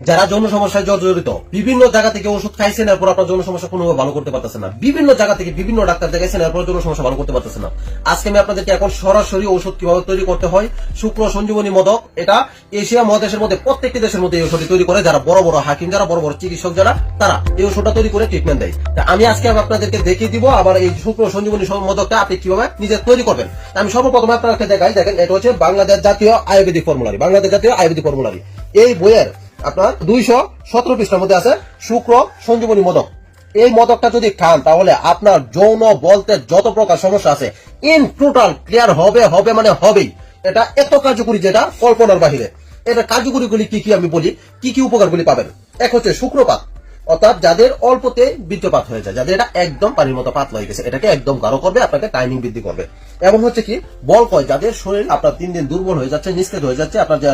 যারা যৌন সমস্যায় জর্জরিত, বিভিন্ন জায়গা থেকে ওষুধ খাইছেন, এরপর আপনার যৌন সমস্যা কোনোভাবে ভালো করতে পারতেছে না। বিভিন্ন জায়গা থেকে বিভিন্ন ডাক্তার দেখাইছেন, এরপর যৌন সমস্যা ভালো করতে পারতেছে না। আজকে আমি আপনাদেরকে এখন সরাসরি ওষুধ কীভাবে তৈরি করতে হয়, শুক্র, সঞ্জীবনী মদক, এটা এশিয়া মহাদেশের মধ্যে, প্রত্যেকটি দেশের মধ্যে এই ওষুধটি তৈরি করে, যারা বড় বড় হাকিম, যারা বড় বড় চিকিৎসক, যারা, তারা এই ওষুধটা তৈরি করে ট্রিটমেন্ট দেয়। তা আমি আজকে আপনাদেরকে দেখিয়ে দিব, আবার এই শুক্র, সঞ্জীবনী মদকটা আপনি কীভাবে নিজে তৈরি করবেন। আমি সর্বপ্রথমে আপনাকে দেখাই, দেখেন, এটা হচ্ছে বাংলাদেশ জাতীয় আয়ুর্বেদিক ফর্মুলারি বাংলাদেশ জাতীয় আয়ুর্বেদিক ফর্মুলারি এই বইয়ের আপনার দুইশো সতেরো পৃষ্ঠার মধ্যে আছে, শুক্র, সঞ্জীবনী মদক। এই মদকটা যদি খান, তাহলে আপনার যৌন বলতে যত প্রকার সমস্যা আছে ইন টোটাল ক্লিয়ার হবে হবে মানে হবেই। এটা এত কার্যকরী যেটা কল্পনার বাহিরে। এটা কার্যকরী গুলি কি কি আমি বলি, কি কি উপকারগুলি পাবেন? এক হচ্ছে শুক্রপাত। অর্থাৎ যাদের অল্পতে বীর্যপাত হয়ে যায়, যাদের এটা একদম পানির মতো পাতলা হয়ে গেছে, এটাকে একদম গাঢ় করবে, আপনাকে টাইমিং বৃদ্ধি করবে। এবং হচ্ছে কি, বল কয়, যাদের শরীর আপনার তিন দিন দুর্বল হয়ে যাচ্ছে, নিস্তেজ হয়ে যাচ্ছে, আপনার যে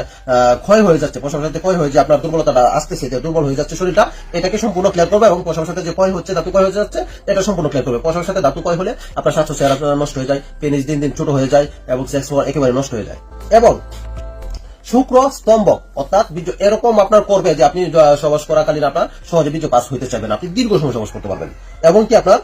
ক্ষয় হয়ে যাচ্ছে প্রশার সাথে ক্ষয় হয়ে যে আপনার দুর্বলতাটা আসতেছে, যে দুর্বল হয়ে যাচ্ছে শরীরটা, এটাকে সম্পূর্ণ ক্লিয়ার করবে এবং প্রশার সাথে যে ক্ষয় হচ্ছে, ধাতু ক্ষয় হয়ে যাচ্ছে, এটা সম্পূর্ণ ক্লিয়ার করবে। প্রশার সাথে ধাতু ক্ষয় হলে আপনার স্বাস্থ্য চেহারা নষ্ট হয়ে যায় পেনিস দিন দিন ছোট হয়ে যায়, এবং সেক্স একেবারে নষ্ট হয়ে যায়। এবং শুক্র স্তম্ভ অর্থাৎ বীর্য এরকম আপনার করবে যে আপনি সবাস করাকালীন আপনার সহজে বীর্য পাস হইতে চাইবেন। আপনি দীর্ঘ সময় সবাস করতে পারবেন। এবং কি আপনার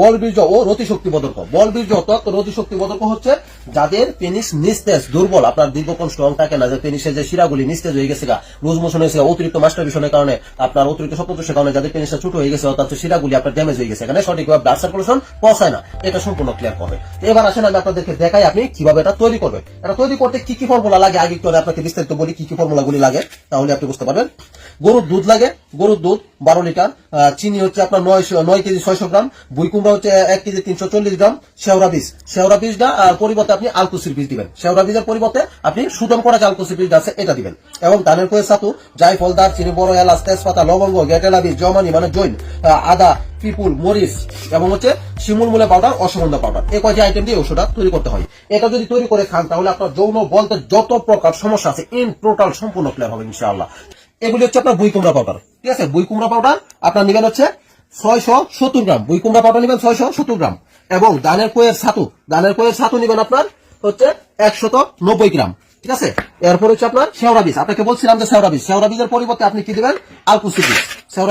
বল বীর্য ও রতি শক্তি বদর্ক বল বীর্য অর্থাৎ রতি শক্তি বদর্ক হচ্ছে যাদের পেনিস নিস্তেজ, দুর্বল, আপনার দীর্ঘক্ষণ স্ট্রং থাকে না, যে পেনিসের যে শিরাগুলি নিস্তেজ হয়ে গেছে লুজ মোশন হয়েছে অতিরিক্ত মাস্টারবিশনের কারণে, আপনার অতিরিক্ত সপ্তদোষের কারণে যাদের পেনিসটা ছোট হয়ে গেছে, অর্থাৎ শিরাগুলি আপনার ড্যামেজ হয়ে গেছে, এখানে সঠিকভাবে ব্লাড সার্কুলেশন পৌঁছায় না। এটা সম্পূর্ণ ক্লিয়ার করবে। এবার আসেন আমি আপনাদেরকে দেখাই আপনি কীভাবে এটা তৈরি করবেন। এটা তৈরি করতে কি কি ফর্মুলা লাগে? আগে একটু আপনাকে বিস্তারিত বলি কি কি ফর্মুলা গুলি লাগে, তাহলে আপনি বুঝতে পারবেন। গরুর দুধ লাগে, গরুর দুধ বারো লিটার চিনি হচ্ছে আপনার নয় নয় কেজি ছয়শো গ্রাম বুই কুমড়া হচ্ছে এক কেজি তিনশো চল্লিশ গ্রাম, শেওড়া বীজ। শেওড়া বীজটা পরিবর্তে আপনি আলকুসির বীজ দিবেন। শেওড়া বীজের পরিবর্তে আপনি সুদম করা যে আলকুসির বীজ আছে, এটা দিবেন। এবং ধানের কোয়ের সাতু জায়ফল দার চিনি, বড় এলাচ, তেজপাতা, লবঙ্গ, গেটেলা বীজ জমানি মানে জৈন আদা, পিপুল, মরিচ এবং হচ্ছে শিমুল মূলে পাউডার অশ্বগন্ধা পাউডার। এই কয়টি আইটেম দিয়ে ওষুধটা তৈরি করতে হয়। এটা যদি তৈরি করে খান, তাহলে আপনার যৌন বলতে যত প্রকার সমস্যা আছে ইন টোটাল সম্পূর্ণ ক্লিয়ার হবে, ইনশাআল্লাহ। এগুলি হচ্ছে আপনার বুই কুমড়া পাউডার। ঠিক আছে? বুই কুমড়া পাউডার আপনার নেবেন হচ্ছে ছয়শো সত্তর গ্রাম। বুই কুমড়া নেবেন? ছয়শো সত্তর গ্রাম। এবং দানের কোয়ের ছাতু। দানের কোয়ের ছাতু নেবেন আপনার হচ্ছে একশত নব্বই গ্রাম। ঠিক আছে? এরপর হচ্ছে আপনার শেওড়া বীজ। আপনাকে বলছিলাম যে শেওড়া বীজ। শেওড়া বীজের পরিবর্তে আপনি কি দিবেন? আলকুসি বীজ।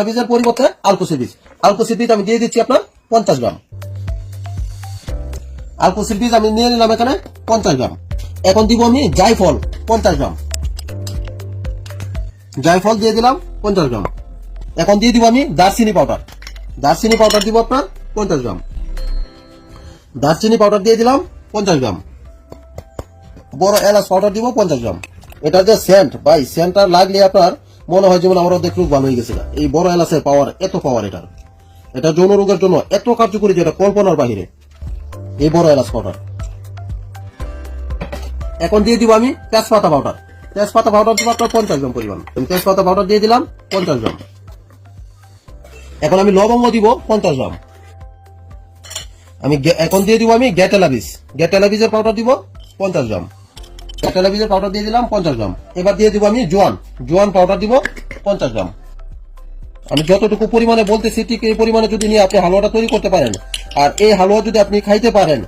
বীজের পরিবর্তে আলকুসি বীজ। আলকুসি বীজ আমি দিয়ে দিচ্ছি আপনার পঞ্চাশ গ্রাম। আলকুসির বীজ আমি নিয়ে নিলাম এখানে পঞ্চাশ গ্রাম। এখন দিব আমি জায়ফল, পঞ্চাশ গ্রাম। জায়ফল দিয়ে দিলাম পঞ্চাশ গ্রাম। এখন দিয়ে দিব আমি দারচিনি পাউডার। দারচিনি পাউডার দিব আপনার পঞ্চাশ গ্রাম। দারচিনি পাউডার দিয়ে দিলাম পঞ্চাশ গ্রাম। বড় এলাচ পাউডার দিব পঞ্চাশ গ্রাম। এটা যে সেন্ট ভাই সেন্টটা লাগলে আপনার মনে হয় যেমন আমার অর্ধেক ভালো হয়ে গেছে এই বড় এলাচের পাওয়ার এত পাওয়ার এটার। এটা যৌন রোগের জন্য এত কার্যকরী যেটা কল্পনার বাহিরে। এই বড় এলাচ পাউডার এখন দিয়ে দিব আমি তেজপাতা পাউডার তেজপাতা পাউডার দিব আপনার পঞ্চাশ গ্রাম পরিমাণ। তেজপাতা পাউডার দিয়ে দিলাম পঞ্চাশ গ্রাম। এখন আমি লবঙ্গ দিব, পঞ্চাশ গ্রাম। আমি এখন দিয়ে দিব আমি গ্যাটেলা বীজ গ্যাটেলা বীজের পাউডার দিব, পঞ্চাশ গ্রাম। গ্যাটেলা বীজের পাউডার দিয়ে দিলাম, পঞ্চাশ গ্রাম। এবার দিয়ে দিব আমি জোয়ান। জোয়ান পাউডার দিব, পঞ্চাশ গ্রাম। আমি যতটুকু পরিমাণে বলতেছি, ঠিক এই পরিমাণে যদি নিয়ে আপনি হালুয়াটা তৈরি করতে পারেন। আর এই হালুয়া যদি আপনি খাইতে পারেন,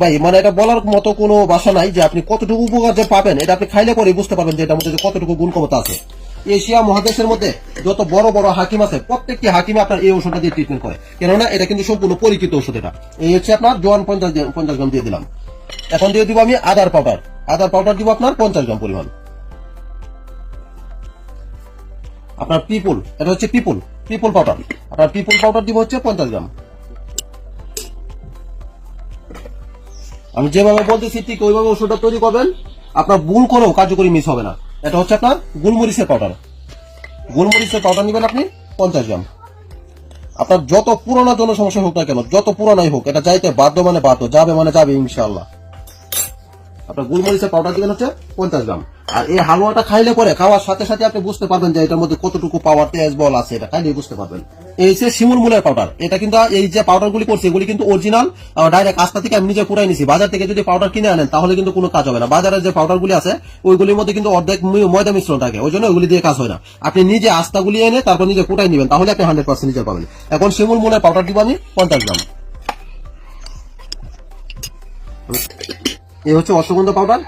ভাই মানে এটা বলার মতো কোনো বাসা নাই যে আপনি কতটুকু উপকার যে পাবেন, এটা আপনি খাইলে পরে বুঝতে পারবেন যে এটার মধ্যে কতটুকু গুণ ক্ষমতা আছে। এশিয়া মহাদেশের মধ্যে যত বড় বড় হাকিম আছে, প্রত্যেকটি হাকিমে আপনার এই ওষুধটা দিয়ে ট্রিটমেন্ট করে। কেননা এটা কিন্তু সম্পূর্ণ পরিচিত ওষুধ এটা। এই হচ্ছে আপনার জোয়ান পঞ্চাশ পঞ্চাশ গ্রাম দিয়ে দিলাম। এখন দিয়ে দিব আমি আদার পাউডার। আদার পাউডার দিব আপনার পঞ্চাশ গ্রাম পরিমাণ। আপনার পিপুল, এটা হচ্ছে পিপুল পিপুল পাউডার। আপনার পিপুল পাউডার দিব হচ্ছে পঞ্চাশ গ্রাম। আমি যেভাবে বলতেছি, ঠিক ওইভাবে ওষুধটা তৈরি করবেন। আপনার ভুল করেও কার্যকরী মিস হবে না। এটা হচ্ছে আপনার গোলমরিচের পাউডার। গোলমরিচের পাউডার নেবেন আপনি পঞ্চাশ গ্রাম। আপনার যত পুরোনো জন্য সমস্যা হোক না কেন, যত পুরোনাই হোক, এটা চাইতে বাধ্য মানে বাধ্য, যাবে মানে যাবে ইনশাল্লাহ আপনার গোলমরিচের পাউডার দিবেন হচ্ছে পঞ্চাশ গ্রাম। আর এই হালুয়াটা খাইলে পরে খাওয়ার সাথে সাথে আপনি বুঝতে পারবেন যে এটার মধ্যে কতটুকু পাওয়ার তেজ বল আছে এটা খাইলে বুঝতে পারবেন। এই যে শিমুল মুলের পাউডার এটা কিন্তু এই যে পাউডার গুলি করছে, এগুলি কিন্তু অরিজিনাল ডাইরেক্ট আস্তা থেকে আমি নিজে কুড়াই নিছি। বাজার থেকে যদি পাউডার কিনে আনেন, তাহলে কিন্তু কোনো কাজ হবে না। বাজারের যে পাউডার গুলি আছে, ওইগুলির মধ্যে কিন্তু অর্ধেক ময়দা মিশ্রণ থাকে। ওই জন্য ওইগুলি দিয়ে কাজ হয় না। আপনি নিজে আস্তাগুলি এনে তারপর নিজে কুটাই নেবেন, তাহলে আপনি হান্ড্রেড পার্সেন্ট নিজে পাবেন। এখন শিমুল মুলের পাউডার দিব আমি পঞ্চাশ গ্রাম। এই হচ্ছে অশ্বগন্ধা পাউডার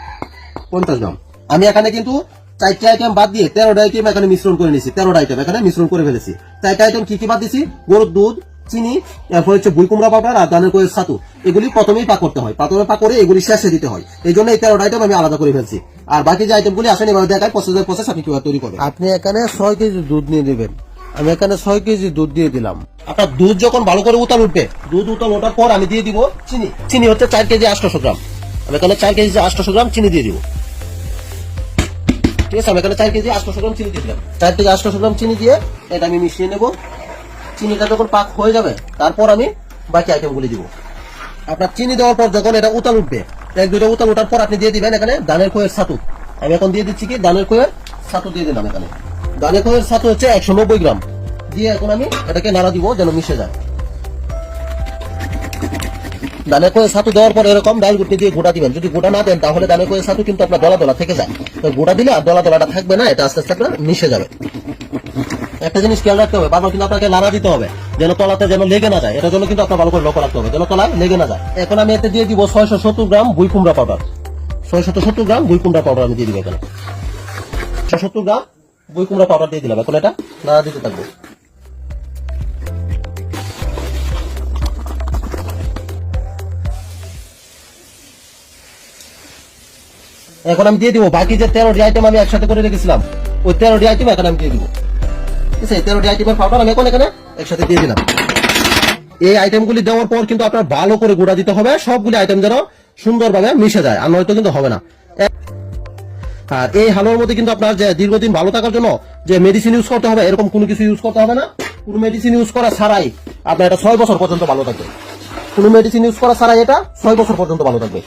পঞ্চাশ গ্রাম। আমি এখানে কিন্তু চারটি আইটেম বাদ দিয়ে তেরোটা আইটেম এখানে মিশ্রণ করে নিয়েছি তেরোটা আইটেম এখানে মিশ্রণ করে ফেলেছি। চারটা আইটেম কি কি বাদ দিছি গরুর দুধ চিনি এরপর হচ্ছে বুই কুমড়া পাউডার আর ধানের কোয়ের ছাতু। এগুলি প্রথমেই পাক করতে হয়। প্রথমে পাক করে এগুলি শেষে দিতে হয়। এই জন্য এই তেরোটা আইটেম আমি আলাদা করে ফেলছি। আর বাকি যে আইটেমগুলি আসেন এভাবে দেখায় প্রসেসের প্রসেস আপনি কীভাবে তৈরি করবেন। আপনি এখানে ছয় কেজি দুধ নিয়ে নেবেন। আমি এখানে ছয় কেজি দুধ দিয়ে দিলাম। আপনার দুধ যখন ভালো করে উতাল উঠবে দুধ উতাল ওঠার পর আমি দিয়ে দিব চিনি। চিনি হচ্ছে চার কেজি আটশো গ্রাম। আমি এখানে চার কেজি আটশো গ্রাম চিনি দিয়ে দিব। ঠিক আছে? আমি এখানে চার কেজি আটশো গ্রাম চিনি দিলাম। চার কেজি আটশো গ্রাম চিনি দিয়ে এটা আমি মিশিয়ে নেব। চিনিটা যখন পাক হয়ে যাবে, তারপর আমি বাকি আইটেমগুলি দিব। আপনার চিনি দেওয়ার পর যখন এটা উতাল উঠবে, এক দুটো উতাল ওঠার পর আপনি দিয়ে দিবেন এখানে ধানের খোয়ের ছাতু। আমি এখন দিয়ে দিচ্ছি কি? ধানের খোয়ের ছাতু দিয়ে দিলাম এখানে। ধানের খোয়ের ছাতু হচ্ছে একশো নব্বই গ্রাম। দিয়ে এখন আমি এটাকে নাড়া দিব যেন মিশে যায়। দানে করে ছাতু দেওয়ার পর এরকম ডাল গুটি দিয়ে গোটা দিবেন। যদি গোটা না দেন, তাহলে দানে করে ছাতু কিন্তু আপনার দলা দলা থেকে যায়। তো গোটা দিলে আর দলা দলাটা থাকবে না, এটা আস্তে আস্তে আপনার মিশে যাবে। একটা জিনিস খেয়াল রাখতে হবে, বারবার কিন্তু আপনাকে নাড়া দিতে হবে, যেন তলাতে যেন লেগে না যায়। এটার জন্য কিন্তু আপনার ভালো করে লক্ষ্য রাখতে হবে, যেন তলায় লেগে না যায়। এখন আমি এতে দিয়ে দিব ছয়শো সত্তর গ্রাম বুই কুমড়া পাউডার। ছয়শত সত্তর গ্রাম বুই কুমড়া পাউডার আমি দিয়ে দিব এখানে। ছশো সত্তর গ্রাম বুই কুমড়া পাউডার দিয়ে দিলাম। এখন এটা নাড়া দিতে থাকব। এখন আমি দিয়ে দিব। বাকি যে তেরোটি আইটেম আমি একসাথে করে রেখেছিলাম, ওই তেরোটি আইটেম এখন আমি দিয়ে দিব। ঠিক আছে? তেরোটি আইটেমের পাউডার আমি এখন এখানে একসাথে দিয়ে দিলাম। এই আইটেমগুলি দেওয়ার পর কিন্তু আপনার ভালো করে গুঁড়া দিতে হবে। সবগুলি আইটেম যেন সুন্দরভাবে মিশে যায়, আর নয়তো কিন্তু হবে না। আর এই হালুয়ার মধ্যে কিন্তু আপনার যে দীর্ঘদিন ভালো থাকার জন্য যে মেডিসিন ইউজ করতে হবে, এরকম কোনো কিছু ইউজ করতে হবে না। কোনো মেডিসিন ইউজ করা ছাড়াই আপনার এটা ছয় বছর পর্যন্ত ভালো থাকবে। কোনো মেডিসিন ইউজ করা ছাড়াই এটা ছয় বছর পর্যন্ত ভালো থাকবে।